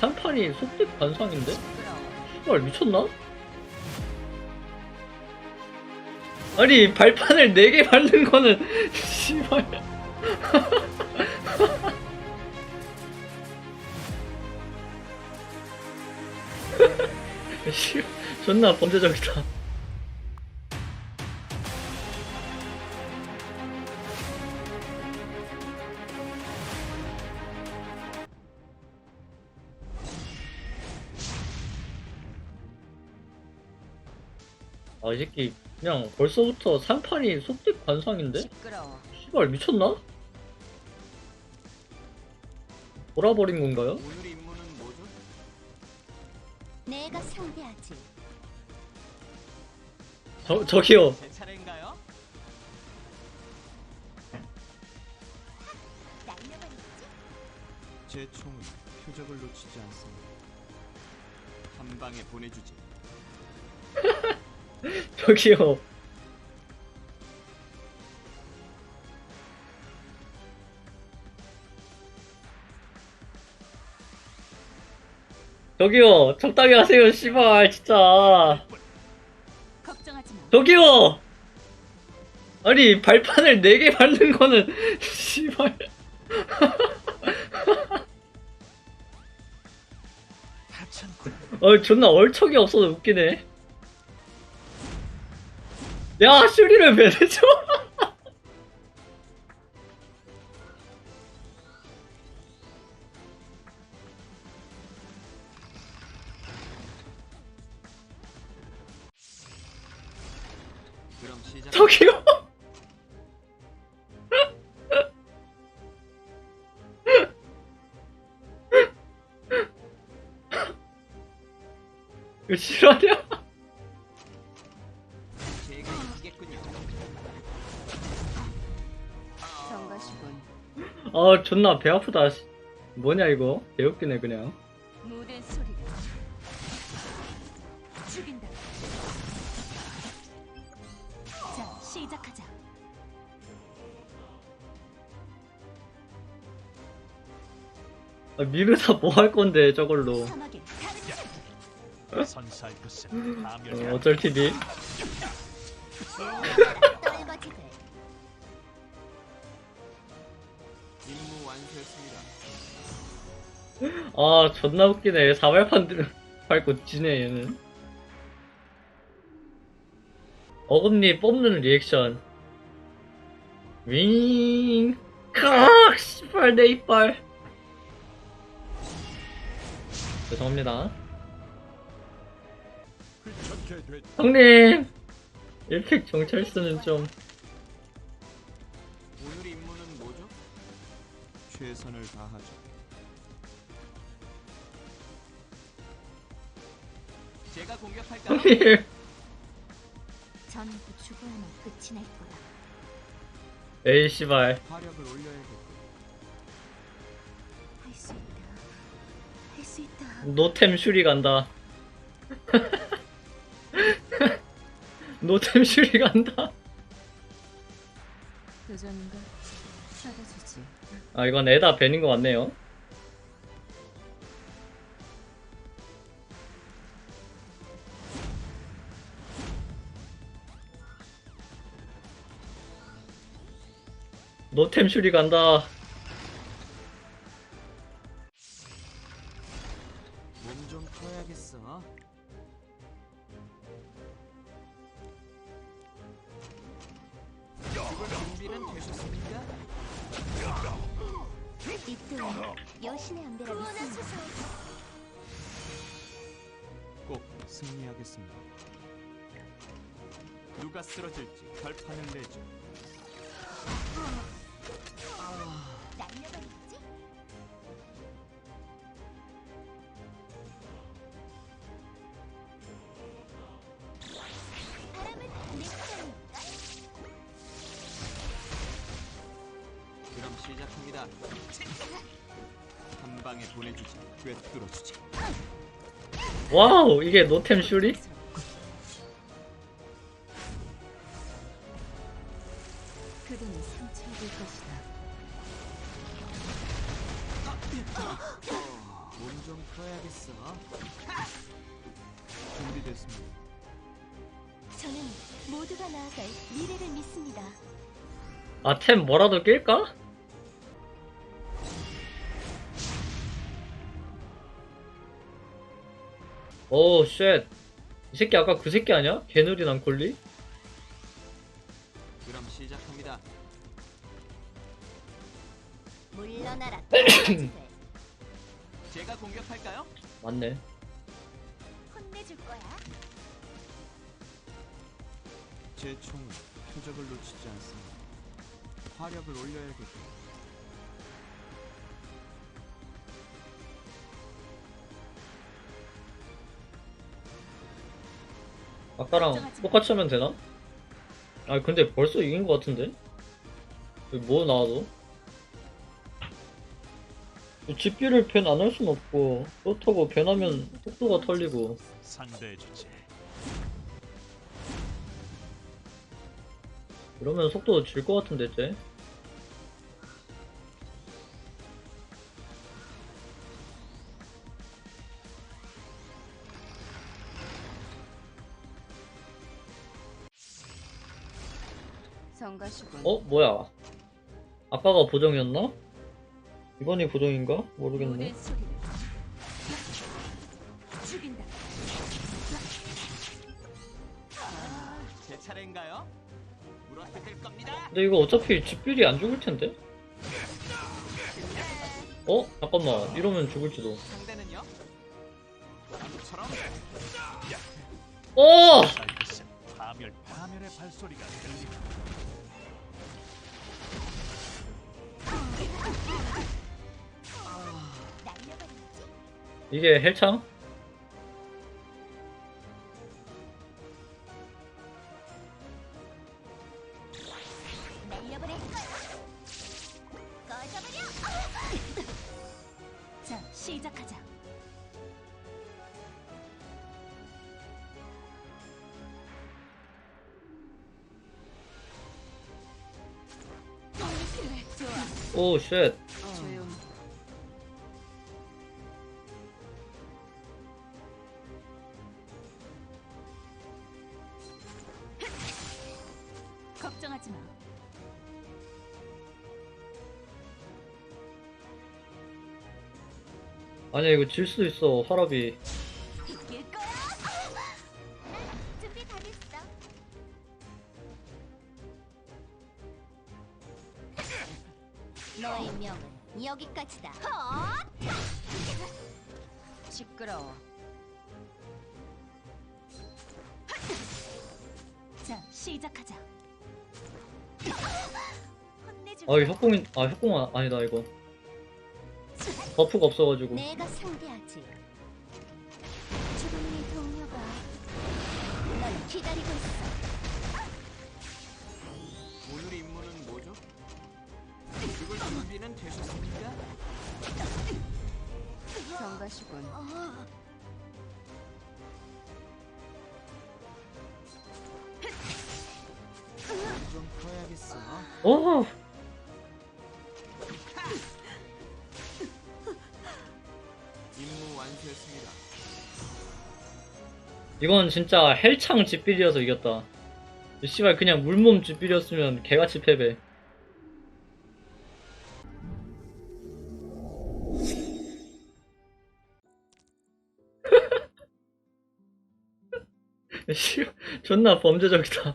3판이 속뜻 관상인데? 시끄러워. 씨발 미쳤나? 아니 발판을 4개 밟는 거는 씨발 씨 존나 범죄적이다 아 이 새끼 그냥 벌써부터 3판이 속뜻 관상인데? 시끄러워. 씨발 미쳤나? 돌아버린 건가요? 오늘 임무는 뭐죠? 내가 상대하지. 저, 저기요 제 차례인가요? 제 총은 표적을 놓치지 않습니다. 한 방에 보내주지. 저기요. 저기요 적당히 하세요 씨발 진짜. 걱정하지 마. 저기요! 아니 발판을 4개 밟는 거는 씨발. 어 존나 얼척이 없어서 웃기네 야 슈리를 왜 내줘. 저기요 이거 실화냐? 아 존나 배 아프다 씨. 뭐냐 이거 개웃기네 그냥 무대 소리가 죽인다. 자, 시작하자. 아, 미르사 뭐할 건데 저걸로 사막의 어, 어쩔 TV 아 존나 웃기네. 사발판 들- 밟고 지네 얘는. 어금니 뽑는 리액션. 윙! 크악 씨발 내 이빨. 죄송합니다. 형님! 일픽 정찰수는 좀? 최선을 다하죠. 제가 공격할까요? 형님 전부 죽어야만 끝이 날 거야. 에이 씨발 화력을 올려야겠고. 할수 있다. 할 수 있다. 노템 슈리 간다 노템 슈리 간다 도전인가? 찾아주지. 아 이건 에다 벤인 것 같네요 노템 슈리 간다 몸 좀 풀어야겠어. 준비는 되셨습니까? 이때는 여신의 안배라 믿습니다. 꼭 승리하겠습니다. 누가 쓰러질지 결판을 내죠. 시작합니다. 한 방에 보내주지, 꿰뚫어주지. 와우 이게 노템 슈리? 그대는 상처일 것이다. 몸좀좀 풀어야겠어. 준비됐습니다. 저는 모두가 나아갈 미래를 믿습니다. 아 템 뭐라도 낄까? 오 쉣. 이 새끼 아까 그 새끼 아니야? 개느린 앙콜리? 그럼 시작합니다. 물러나라. 제가 공격할까요? 맞네. 혼내줄 거야. 제 총은 표적을 놓치지 않습니다. 화력을 올려야겠고. 아까랑 똑같이 하면 되나? 아 근데 벌써 이긴 것 같은데? 뭐 나와도? 집비를 밴안할 순 없고 그렇다고 밴하면 속도가 털리고 상대해 주지. 이러면 속도 질 것 같은데 쟤? 성가시군. 어? 뭐야? 아까가 보정이었나? 이번이 보정인가? 모르겠네 소리를 죽인다. 제 차례인가요? 물어뜯을 겁니다. 근데 이거 어차피 집비리 안 죽을 텐데? 어? 잠깐만 이러면 죽을지도 상대는요? 어! 살것은 파멸 파멸의 발소리가 들리고 이게 헬창? 오 쉣. 조용. 걱정하지 마. 아니야 이거 질 수도 있어 화랍이 너의 명은 여기까지다. 헛! 시끄러워. 자, 시작하자. 아 이거 협공이 아 협공 아, 아니다 이거 버프가 없어가지고 내가 상대하지. 죽음의 동료가 널 기다리고 있어. 죽을 준비는 되셨습니까? 성가시군. 좀 풀어야겠어. 어 임무 완수했습니다. 이건 진짜 헬창 집비리여서 이겼다 이 씨발 그냥 물몸 집비리였으면 개같이 패배 존나 범죄적이다